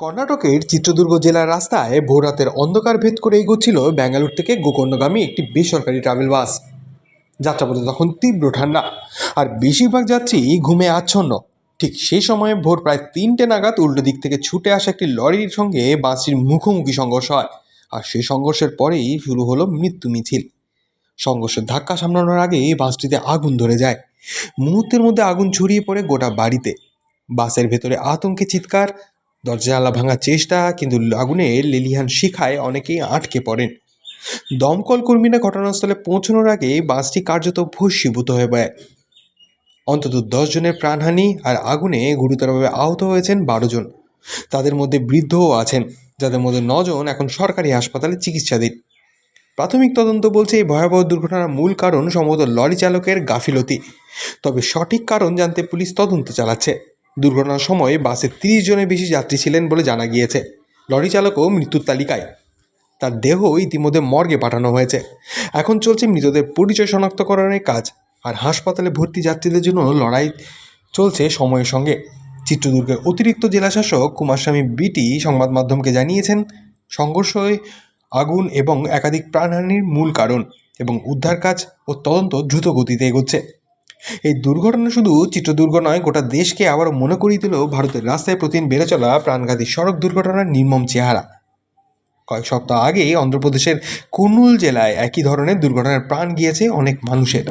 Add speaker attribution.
Speaker 1: কর্ণাটকের চিত্রদুর্গ জেলার রাস্তায় ভোররাতের অন্ধকার ভেদ করে এগোচ্ছিল ব্যাঙ্গালোর থেকে গোকর্ণগামী একটি বেসরকারি ট্রাভেল বাস। যাত্রাপথে তখন তীব্র ঠান্ডা, আর বেশিরভাগ যাত্রী ঘুমে আচ্ছন্ন। ঠিক সেই সময়ে ভোর প্রায় তিনটে নাগাদ উল্টো দিক থেকে ছুটে আসা একটি লরির সঙ্গে বাসটির মুখোমুখি সংঘর্ষ হয়, আর সেই সংঘর্ষের পরেই শুরু হলো মৃত্যু মিছিল। সংঘর্ষের ধাক্কা সামলানোর আগে বাসটিতে আগুন ধরে যায়। মুহূর্তের মধ্যে আগুন ছড়িয়ে পড়ে গোটা বাড়িতে। বাসের ভেতরে আতঙ্কে চিৎকার দরজা জানলা ভাঙার চেষ্টা, কিন্তু আগুনে লেলিহান শিখায় অনেকেই আটকে পড়েন। দমকল কর্মীরা ঘটনাস্থলে পৌঁছানোর আগে বাসটি কার্যত ভস্মীভূত হয়ে পড়ে। অন্তত জনের প্রাণহানি আর আগুনে গুরুতরভাবে আহত হয়েছেন বারো জন। তাদের মধ্যে বৃদ্ধও আছেন, যাদের মধ্যে নজন এখন সরকারি হাসপাতালে চিকিৎসাধীন। প্রাথমিক তদন্ত বলছে এই ভয়াবহ দুর্ঘটনার মূল কারণ সম্ভবত লরি চালকের গাফিলতি। তবে সঠিক কারণ জানতে পুলিশ তদন্ত চালাচ্ছে। দুর্ঘটনার সময় বাসে তিরিশ জনের বেশি যাত্রী ছিলেন বলে জানা গিয়েছে। লরি চালকও মৃত্যুর তালিকায়। তার দেহ ইতিমধ্যে মর্গে পাঠানো হয়েছে। এখন চলছে মৃতদের পরিচয় শনাক্তকরণের কাজ। আর হাসপাতালে ভর্তি যাত্রীদের জন্য লড়াই চলছে সময়ের সঙ্গে। চিত্রদুর্গের অতিরিক্ত জেলাশাসক কুমারস্বামী বিটি সংবাদ মাধ্যমকে জানিয়েছেন, সংঘর্ষে আগুন এবং একাধিক প্রাণহানির মূল কারণ এবং উদ্ধার কাজ ও তদন্ত দ্রুত গতিতে এগোচ্ছে। এই দুর্ঘটনা শুধু চিত্রদুর্গ নয়, গোটা দেশকে আবারও মনে করিয়ে দিল ভারতের রাস্তায় প্রতিদিন বেড়ে চলা প্রাণঘাতী সড়ক দুর্ঘটনার নির্মম চেহারা। কয়েক সপ্তাহ আগে অন্ধ্রপ্রদেশের কুর্নুল জেলায় একই ধরনের দুর্ঘটনার প্রাণ গিয়েছে অনেক মানুষের।